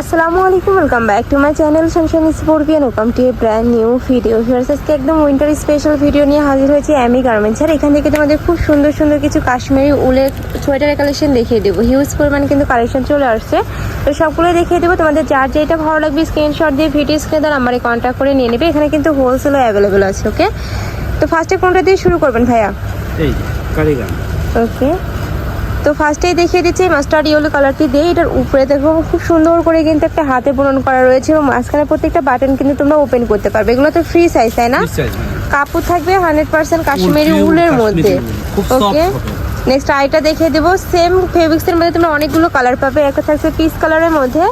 আসসালামু আলাইকুম welcome back to my channel sunshine sportian welcome to a brand new video fears আজকে একদম winter special video নিয়ে হাজির হয়েছে অ্যামি গার্মেন্টস আর এখান থেকে তোমাদের খুব সুন্দর সুন্দর কিছু কাশ্মীরি উলের সোয়েটারের কালেকশন দেখিয়ে দেবো। হিউজ পরিমাণ কিন্তু কালেকশন চলে আসছে। তো সবগুলো দেখিয়ে দেবো। তোমাদের যার যেটা ভালো লাগবে স্ক্রিনশট দিয়ে ভিডিও স্ক্রিনে দ্বারা আমার কন্ট্যাক্ট করে নিয়ে নেবে। এখানে কিন্তু হোলসেলও অ্যাভেলেবেল আছে ওকে তো ফার্স্টে কোনটা দিয়ে শুরু করবেন ভাইয়া? এই ওকে তো ফার্স্টেই দেখিয়ে দিচ্ছি মাস্টার্ড ইয়েলো কালারটি দিয়ে এটার উপরে দেখো খুব সুন্দর করে কিন্তু একটা হাতে বুনন করা রয়েছে এবং মাঝখানে প্রত্যেকটা বাটন কিন্তু তোমরা ওপেন করতে পারবে। এগুলো তো ফ্রি সাইজ তাই না? কাপড় থাকবে হান্ড্রেড পার্সেন্ট কাশ্মীরি উলের মধ্যে। ওকে নেক্সট আইটা দেখিয়ে দেবো সেম ফেব্রিক্সের মধ্যে তোমরা অনেকগুলো কালার পাবে। একটা থাকছে পিস কালারের মধ্যে।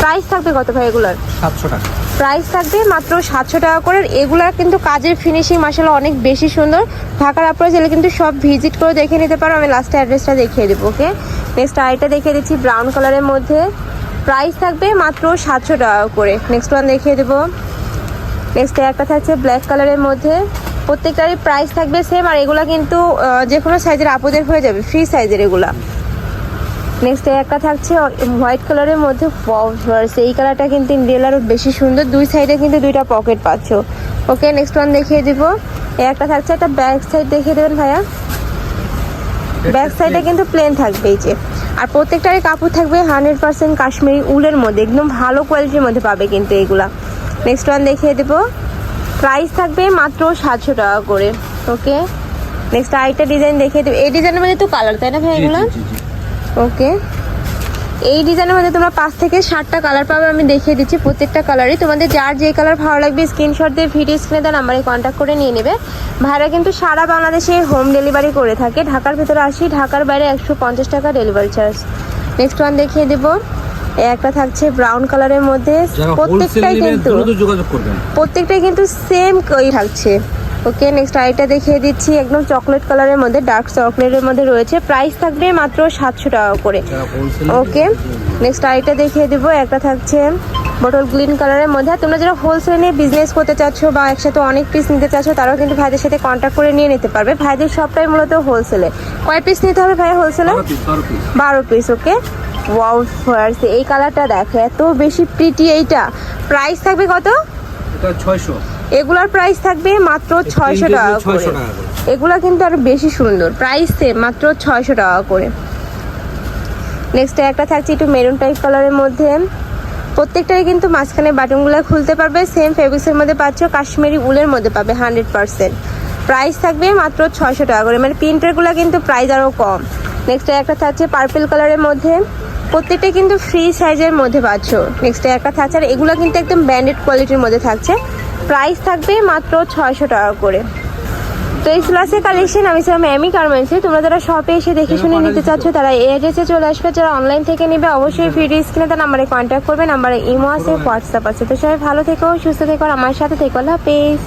প্রাইস থাকবে কত ভাই এগুলোর? সাতশো টাকা। প্রাইস থাকবে মাত্র সাতশো টাকা করে। এগুলার কিন্তু কাজের ফিনিশিং মাসালা অনেক বেশি সুন্দর। ঢাকার আপনারা চাইলে কিন্তু সব ভিজিট করে দেখে নিতে পারো। আমি লাস্টে অ্যাড্রেসটা দেখিয়ে দেবো ওকে নেক্সট আইটা দেখিয়ে দিচ্ছি ব্রাউন কালারের মধ্যে। প্রাইস থাকবে মাত্র সাতশো টাকা করে। নেক্সট ওয়ান দেখিয়ে দেবো। নেক্সট একটা থাকছে ব্ল্যাক কালারের মধ্যে। প্রত্যেকটারই প্রাইস থাকবে সেম আর এগুলা কিন্তু যে কোনো সাইজের আপদের হয়ে যাবে ফ্রি সাইজের এগুলা। নেক্সট একটা থাকছে হোয়াইট কালারের মধ্যে ফলস এই কালারটা কিন্তু ইন্ডিয়াল আরও বেশি সুন্দর। দুই সাইডে কিন্তু দুইটা পকেট পাচ্ছ। ওকে নেক্সট ওয়ান দেখিয়ে দিব। এই একটা থাকছে একটা ব্যাক সাইড দেখিয়ে দেবেন ভাইয়া। ব্যাক সাইডে কিন্তু প্লেন থাকবে এই যে। আর প্রত্যেকটারই কাপড় থাকবে হান্ড্রেড পার্সেন্ট কাশ্মীরি উলের মধ্যে। একদম ভালো কোয়ালিটির মধ্যে পাবে কিন্তু এগুলা। নেক্সট ওয়ান দেখিয়ে দেবো। প্রাইস থাকবে মাত্র সাতশো টাকা করে। ওকে নেক্সট আরেকটা ডিজাইন দেখিয়ে দেবো। এই ডিজাইনের মধ্যে তো কালার তাই না ভাই এগুলো? ওকে। এই ডিজাইনের মধ্যে তোমরা পাঁচ থেকে ষাটটা কালার পাবে আমি দেখিয়ে দিচ্ছি প্রত্যেকটা কালারই তোমাদের যার যে কালার ভালো লাগবে স্ক্রিনশট দিয়ে ভিডিও স্ক্রিনে দেওয়া নাম্বারে কন্ট্যাক্ট করে নিয়ে নেবে। ভাইরা কিন্তু সারা বাংলাদেশে হোম ডেলিভারি করে থাকে। ঢাকার ভিতরে আসি ঢাকার বাইরে একশো পঞ্চাশ টাকা ডেলিভারি চার্জ নেক্সট ওয়ান দেখিয়ে দেবো। একটা থাকছে ব্রাউন কালারের মধ্যে। প্রত্যেকটাই কিন্তু প্রত্যেকটাই কিন্তু সেম কই থাকছে। ওকে নেক্সট আইটা দেখিয়ে দিচ্ছি। একদম চকলেট কালারের মধ্যে ডার্ক চকলেটের মধ্যে রয়েছে। প্রাইস থাকবে মাত্র সাতশো টাকা করে। ওকে নেক্সট আইটা দেখিয়ে দিব। একটা থাকছে বটল গ্রিন কালারের মধ্যে। তোমরা যারা হোলসেল নিয়ে বিজনেস করতে চাচ্ছ বা একসাথে অনেক পিস নিতে চাচ্ছ তারাও কিন্তু ভাইদের সাথে কন্ট্যাক্ট করে নিয়ে নিতে পারবে। ভাইদের সবটাই মূলত হোলসেলে কয় পিস নিতে হবে ভাই হোলসেলে বারো পিস ওকে ওয়াও ফার্স এই কালারটা দেখো এত বেশি প্রিটি এইটা। প্রাইস থাকবে কত? ছয়শো। এগুলার প্রাইস থাকবে মাত্র ছয়শো টাকা করে। এগুলা কিন্তু আরও বেশি সুন্দর। প্রাইস সেম মাত্র ছয়শো টাকা করে। নেক্সট একটা থাকছে একটু মেরুন টাইপ কালারের মধ্যে। প্রত্যেকটাই কিন্তু মাঝখানে বাটনগুলো খুলতে পারবে। সেম ফেব্রিক্সের মধ্যে পাচ্ছ কাশ্মীরি উলের মধ্যে পাবে হান্ড্রেড পার্সেন্ট প্রাইস থাকবে মাত্র ছয়শো টাকা করে। মানে প্রিন্টারগুলো কিন্তু প্রাইস আরও কম। নেক্সট একটা থাকছে পার্পল কালারের মধ্যে। প্রত্যেকটা কিন্তু ফ্রি সাইজের মধ্যে পাচ্ছ। নেক্সট একটা থাকছে আর এগুলো কিন্তু একদম ব্র্যান্ডেড কোয়ালিটির মধ্যে থাকছে। প্রাইস থাকবে মাত্র ছয়শো টাকা করে। তো এই ক্লাসে কালেকশন আমি ছিলাম এমি গার্মেন্টসে তোমরা যারা শপে এসে দেখে শুনে নিতে চাচ্ছ তারা এই অ্যাড্রেসে চলে আসবে। যারা অনলাইন থেকে নেবে অবশ্যই ফ্রি স্ক্রিনে তার নাম্বারে কন্ট্যাক্ট করবে। নাম্বারে ইমো আছে হোয়াটসঅ্যাপ আছে। তো সবাই ভালো থেকো সুস্থ থেকো আর আমার সাথে থেকো। আল্লাহ হাফেজ।